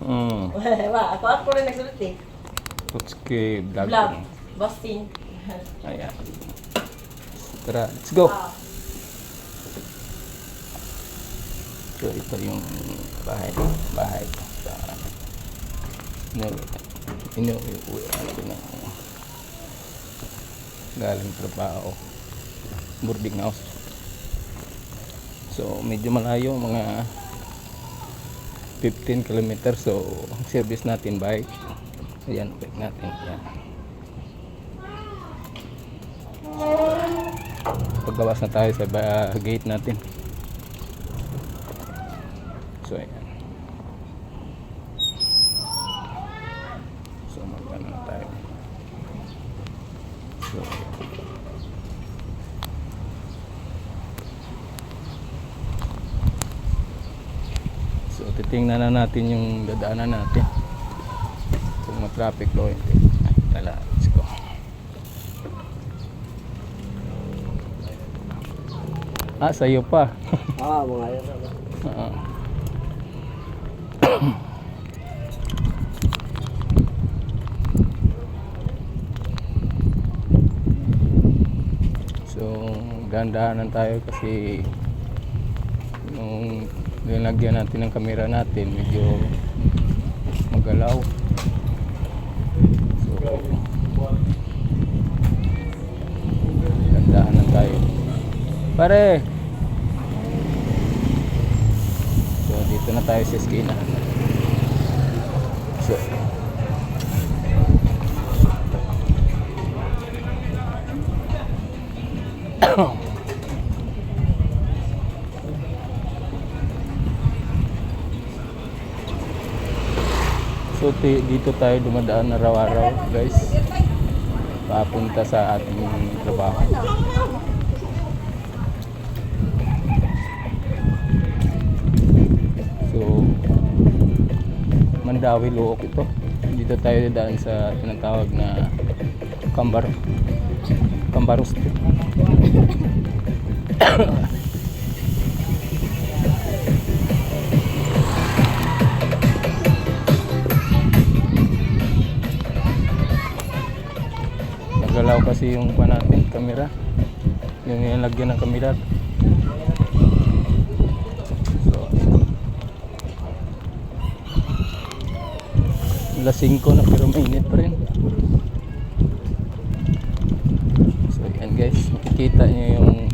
Mm. Wa, ako ako rin nagsulat eh. Tutsuki vlog. Vlog. Busting. Ayan. Tara, let's go. Ah. So ito yung bahay bahay ko sa Inuwi Inuwi ano ko ng galing trabaho boarding house so medyo malayo mga 15 kilometers so ang service natin bike. Ayan bike natin ayan. Paggawas na tayo sa ba- gate natin. So, ayan. So, mag-ano na tayo. So, ayan. So, titingnan na natin yung dadaanan natin. Kung ma-traffic law hindi. Tala. Let's go. Ah, sa'yo pa. Ah, mga yan. Oo. So, gandahanan tayo kasi nung nilagyan natin ng kamera natin, medyo magalaw. So, gandahanan tayo. Pare! So, dito na tayo sa eskina. So, So dito tayo dumadaan araw-araw guys papunta sa ating trabaho. So Mandawi Luok ito. Dito tayo dadaan sa tinatawag na Kambar Kambaros kasi yung pa natin, camera. Yung nilagyan ng camera. So, alas 5 na pero mainit pa rin. So, yan guys. Makikita nyo yung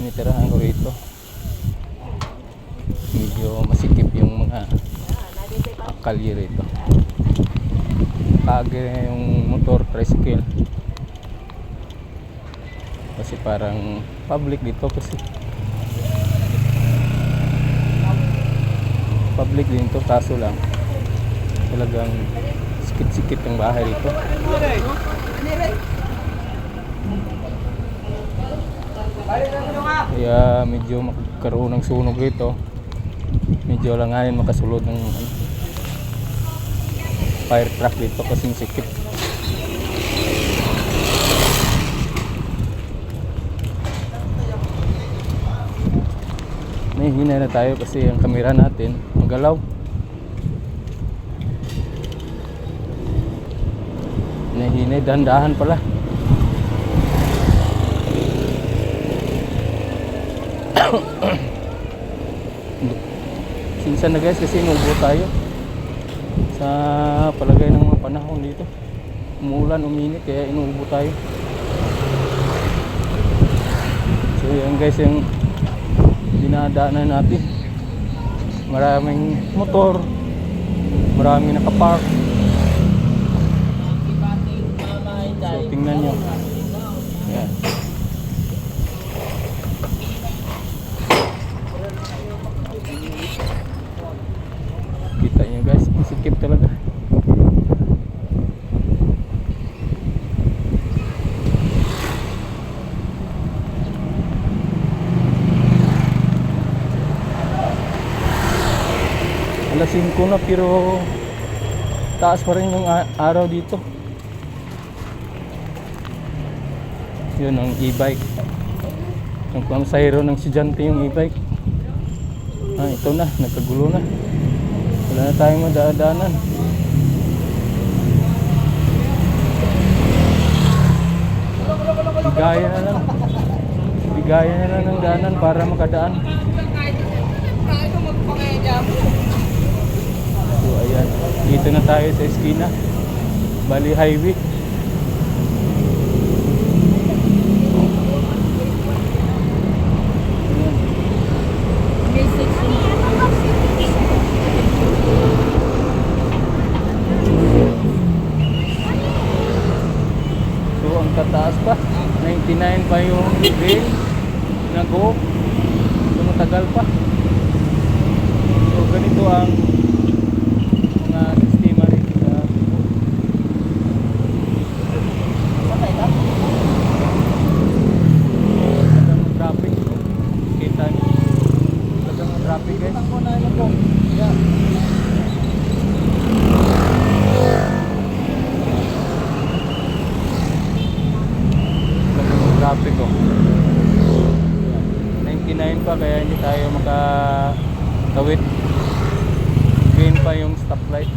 tinitirahan ko rito. Medyo masikip yung mga kalye rito. Kage yung motor, tricycle. Kasi parang public dito kasi public din to kaso lang talagang sikit-sikit yung bahay dito. Kaya medyo magkaroon ng sunog dito. Medyo langanin makasulod ng ano, fire truck dito kasi sikip. Nahihina na tayo kasi ang kamera natin magalaw. Nahihina, dahan-dahan pala. Sinsan na guys kasi inubo tayo sa palagay ng mga panahon dito. Umulan, uminit kaya inuubo tayo. So yan guys yung dinadaanan natin. Maraming motor, maraming nakapark. So tingnan nyo. Yan. Kita nyo guys, masikip talaga. Alas 5 na pero taas pa rin yung araw dito. Yun ang e-bike. Yung pamasahero ng estudyante yung e-bike. Ah, ito na, nagkagulo na. Wala na tayong madadaanan. Bigaya na lang. Bigaya na lang ng daanan para makadaan. So ayan, dito na tayo sa eskina. Bali highway. So ang tataas pa, 99 pa yung rail na go. So matagal pa. So ganito ang mga sistema rito sa Talagang traffic. Kita niyo. Talagang traffic guys. Talagang traffic oh. 99 pa kaya hindi tayo makatawid. Green pa yung stoplight.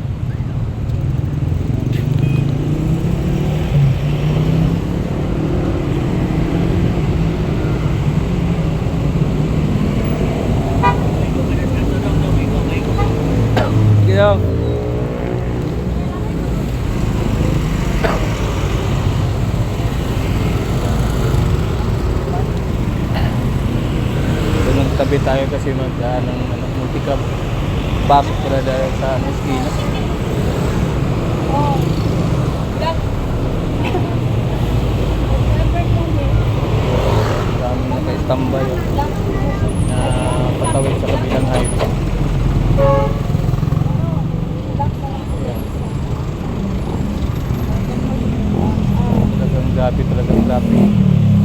Sige daw. Doon tabi tayo magdaan ng ano, multicab. Pasok pala dahil sa ano, eskina. Dami naka-standby oh, na patawid sa kabilang highway. Talagang grabe talagang grabe.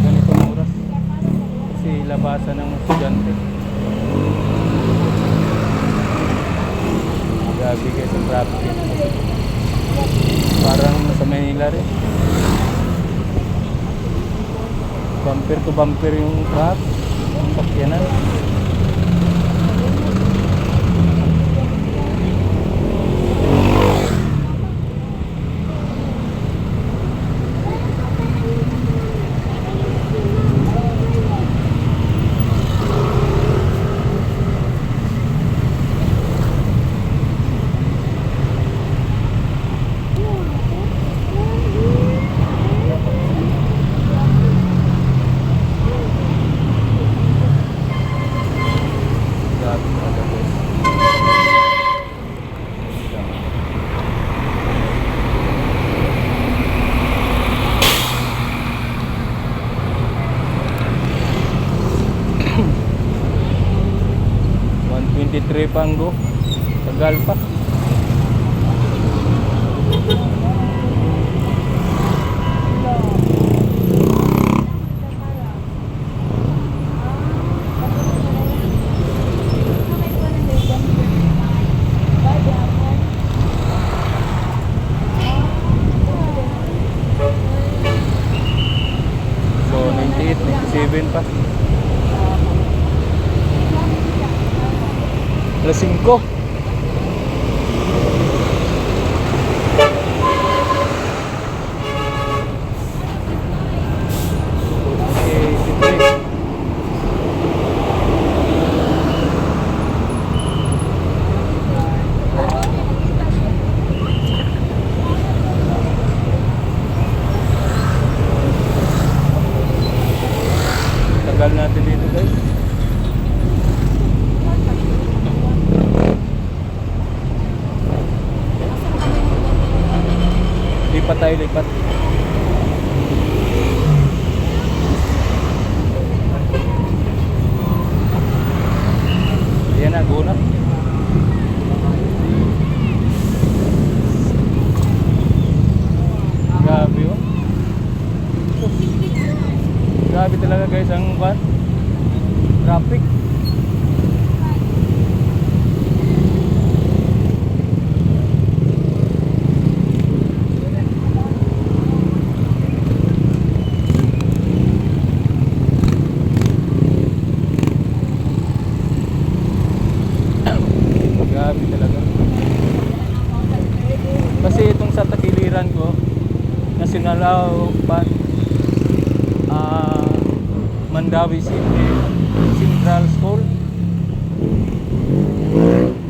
Ganitong oras. Kasi labasan ng estudyante. Grabe guys ang traffic. Parang sa Manila rin. Bumper to bumper yung truck. Yung sakyanan. Grabe talaga guys. One twenty three panggo. Tagal pa. So 98, 97 pa. Alas 5. Okay, sige. Tagal natin dito guys. Lipat tayo, lipat. Yan na, go na. Grabe oh. Grabe talaga guys ang kwan. Traffic. Grabe talaga. National uh, pa, ah, Mandawi City Central School.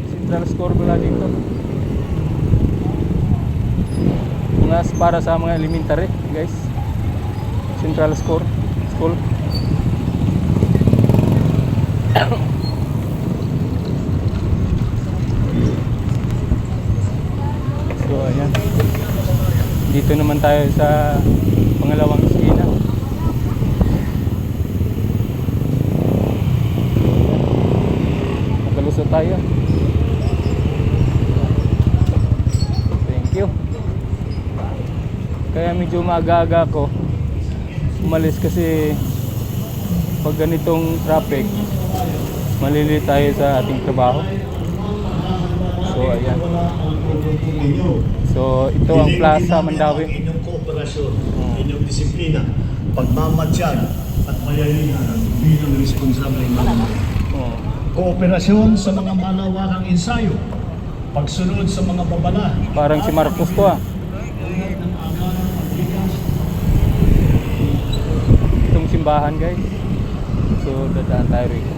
Central School pala dito. Mga para sa mga elementary, guys. Central School. School. So, ayan. Dito naman tayo sa pangalawang eskina. Nakalusot tayo. Thank you. Kaya medyo maaga-aga ako. Umalis kasi pag ganitong traffic, malili tayo sa ating trabaho. So, ayan. So, ito ang Plaza Mandawi. Ang inyong kooperasyon, inyong disiplina, pagmamatsyag at mayayanan bilang responsableng mamamayan. Oh. Kooperasyon sa mga malawakang ensayo, pagsunod sa mga babala, Parang si Marcos to ah. ng Itong simbahan guys. So, dadaan tayo rito.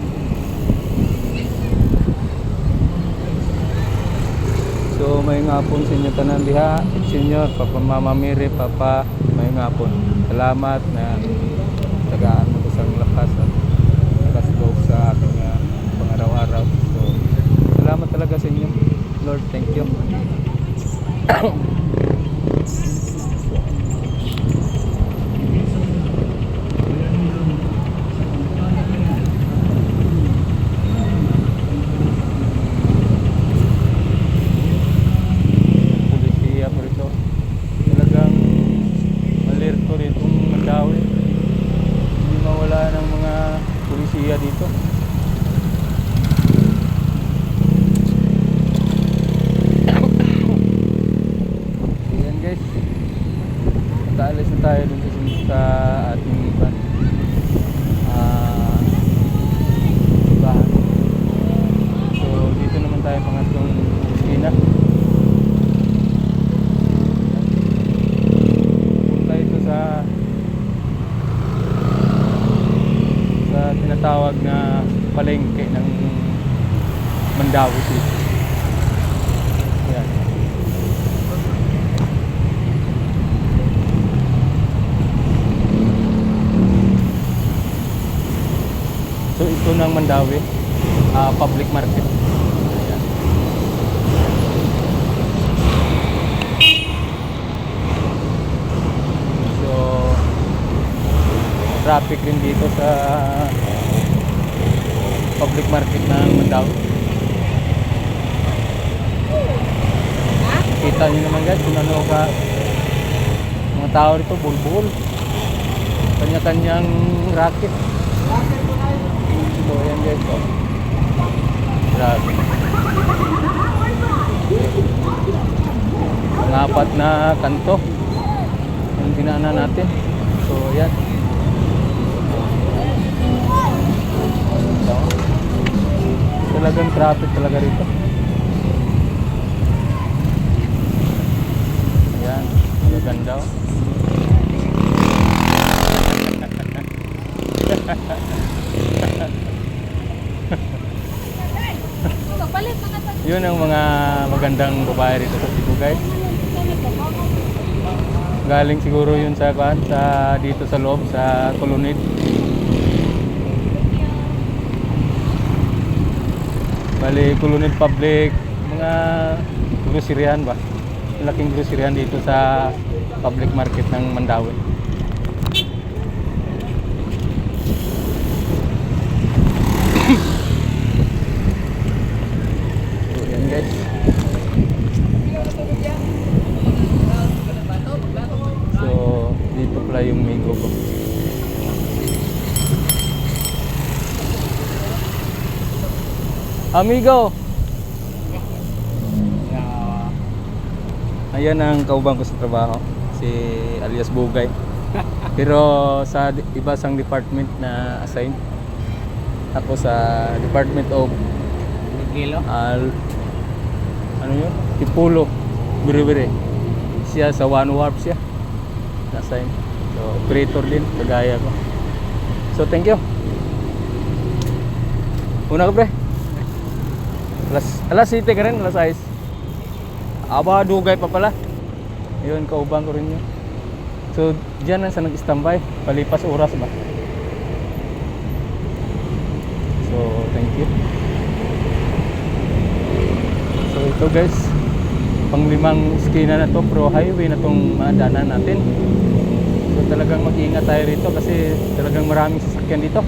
So, may ngapon sa inyo tanan diha. Senior, Papa Mama Miri, Papa, may ngapon. Salamat na tagaan mo isang lakas at lakas loob sa aking uh, pangaraw-araw. So, salamat talaga sa inyo. Lord, thank you. Pulisiya po rito. Talagang malirto rito Mandawi. Hindi mawala ng mga pulisiya dito. Ayan guys. Taalis na tayo dun sa, sa ating van. Ah, bahan. So dito naman tayo pangatlong eskina. Punta ito sa sa tinatawag na palengke ng Mandawi City. Yan. So ito ng Mandawi, ah, public market. So traffic rin dito sa public market ng Mandawi. Kita nyo naman guys kung ano ka mga tao rito bulbul. Kanya-kanyang racket. So, ayan guys. Oh. Grabe. Ang apat na kanto. Yung dinaanan natin. So, ayan. So, talagang traffic talaga rito. Ayan. Maganda oh. Yun ang mga magandang babae rito sa Cebu guys. Galing siguro yun sa kuan sa dito sa loob sa Colonnade. Bali Colonnade Public mga groceryhan ba? Malaking groceryhan dito sa public market ng Mandawi. So, yan guys. So, dito pala yung migo ko. Amigo! Ayan ang kaubang ko sa trabaho. Si alias Bugay. Pero sa iba sang department na assign. Ako sa Department of Kilo? al ano yun? Tipulo. Biri-biri. Siya sa One Warp siya. na-assign. So, operator din, kagaya ko. So, thank you. Una ka, pre. Alas, alas 7 ka rin, alas 6. Aba, dugay pa pala. Yun, kaubang ko rin yun. So, dyan lang sa nag-standby. Palipas oras ba? So, thank you. So, ito guys. Panglimang skina na to, pro highway na tong madaanan natin. So, talagang mag-iingat tayo rito kasi talagang maraming sasakyan dito.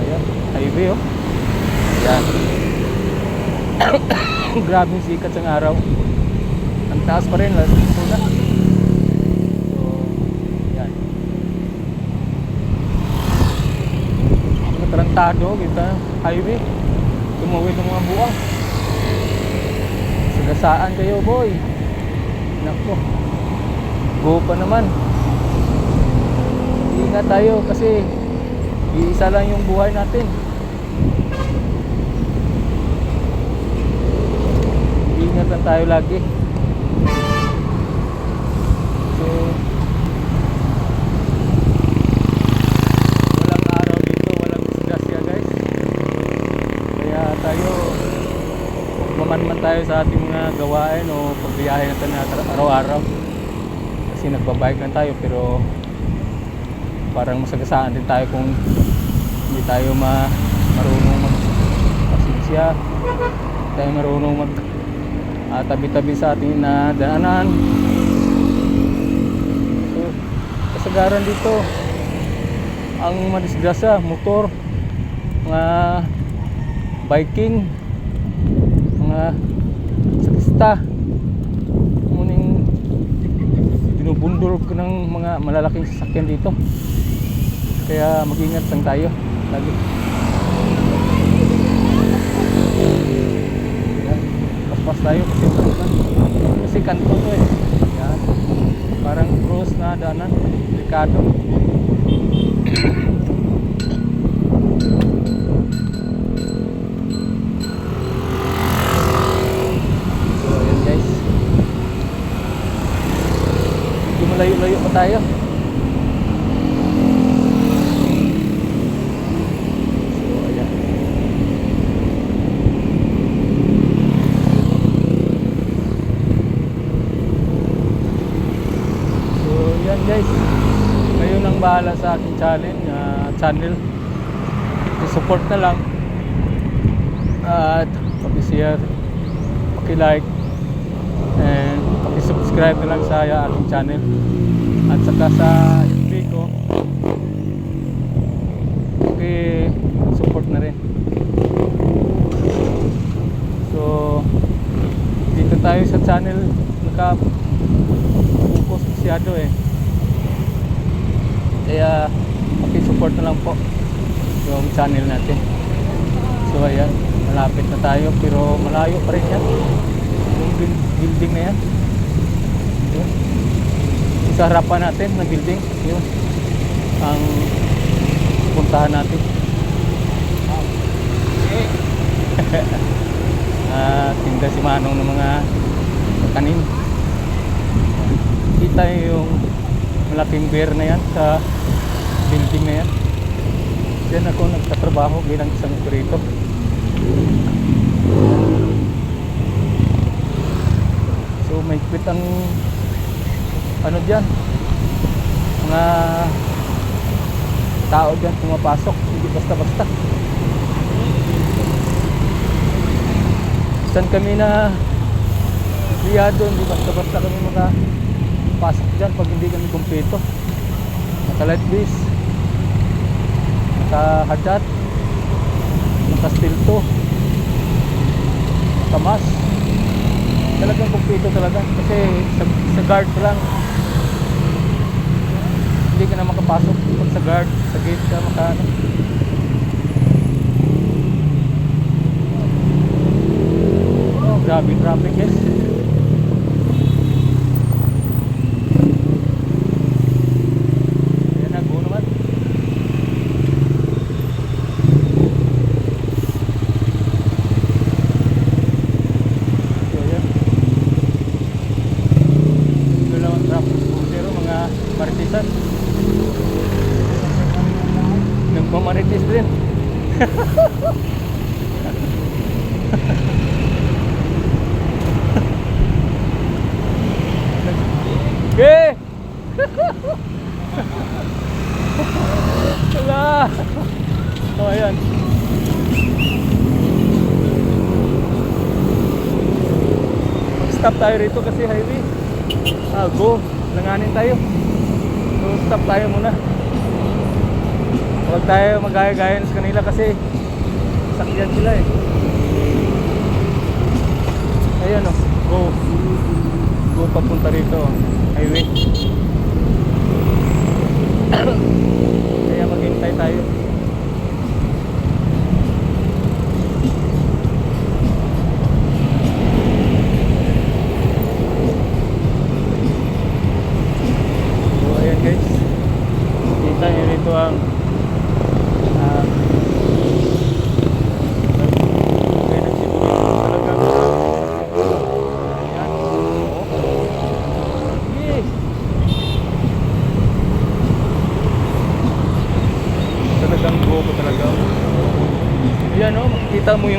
Ayan, highway oh. Ayan. Grabing sikat ng araw. Ang taas pa rin, last na. So, yan. Mga tarantado, kita, highway. Tumuwi ng mga buwang. Sagasaan kayo, boy. Nako. Go pa naman. Ingat tayo kasi iisa lang yung buhay natin. Ingat tayo lagi. So, walang araw dito, walang disgrasya guys. Kaya tayo, maman tayo sa ating mga gawain o pagbiyahe natin araw-araw. Kasi nagbabike lang tayo pero parang masagasaan din tayo kung hindi tayo ma marunong mag pasensya hindi tayo marunong mag ah, tabi-tabi sa ating na daanan so kasagaran dito. Ang madisgrasya motor mga biking mga sakista muning binubundol ko ng mga malalaking sasakyan dito. Kaya mag-ingat lang tayo. Lagi paspas tayo kasi kasi kanto to eh Yan. parang cross na daanan delikado so ayan guys. Medyo malayo-layo pa tayo bahala sa aking challenge ah, Channel. I-support na lang. At Paki-share Paki-like And Paki-subscribe na lang sa aking channel. At saka sa FB ko Paki-support na rin So Dito tayo sa channel Naka focus masyado eh kaya pakisupport na lang po yung channel natin so ayan malapit na tayo pero malayo pa rin yan yung buil- building na yan yun. Yung sa harapan natin na building. Yun. Ang puntahan natin. Ah tinda si Manong ng mga kanin kita yung malaking bear na yan sa building na yan. Diyan ako nagtatrabaho bilang isang operator. So may quit ang ano dyan? Mga tao dyan pumapasok. Hindi basta basta saan kami na liyado hindi basta basta kami maka pasok dyan pag hindi kami kumpleto. Naka light base. Naka hadat naka steel to naka mask talagang kumpleto talaga. Kasi sa, sa guard lang hindi ka na makapasok pag sa guard sa gate ka maka ano oh grabe traffic guys maritis din. Okay. Wala. O oh, ayan. Stop tayo rito kasi highway. Ah go. Langanin tayo. So stop tayo muna. Huwag tayo magaya-gayan sa kanila kasi sakyan sila eh. Ayan o. Oh. Go. Go papunta rito. Highway.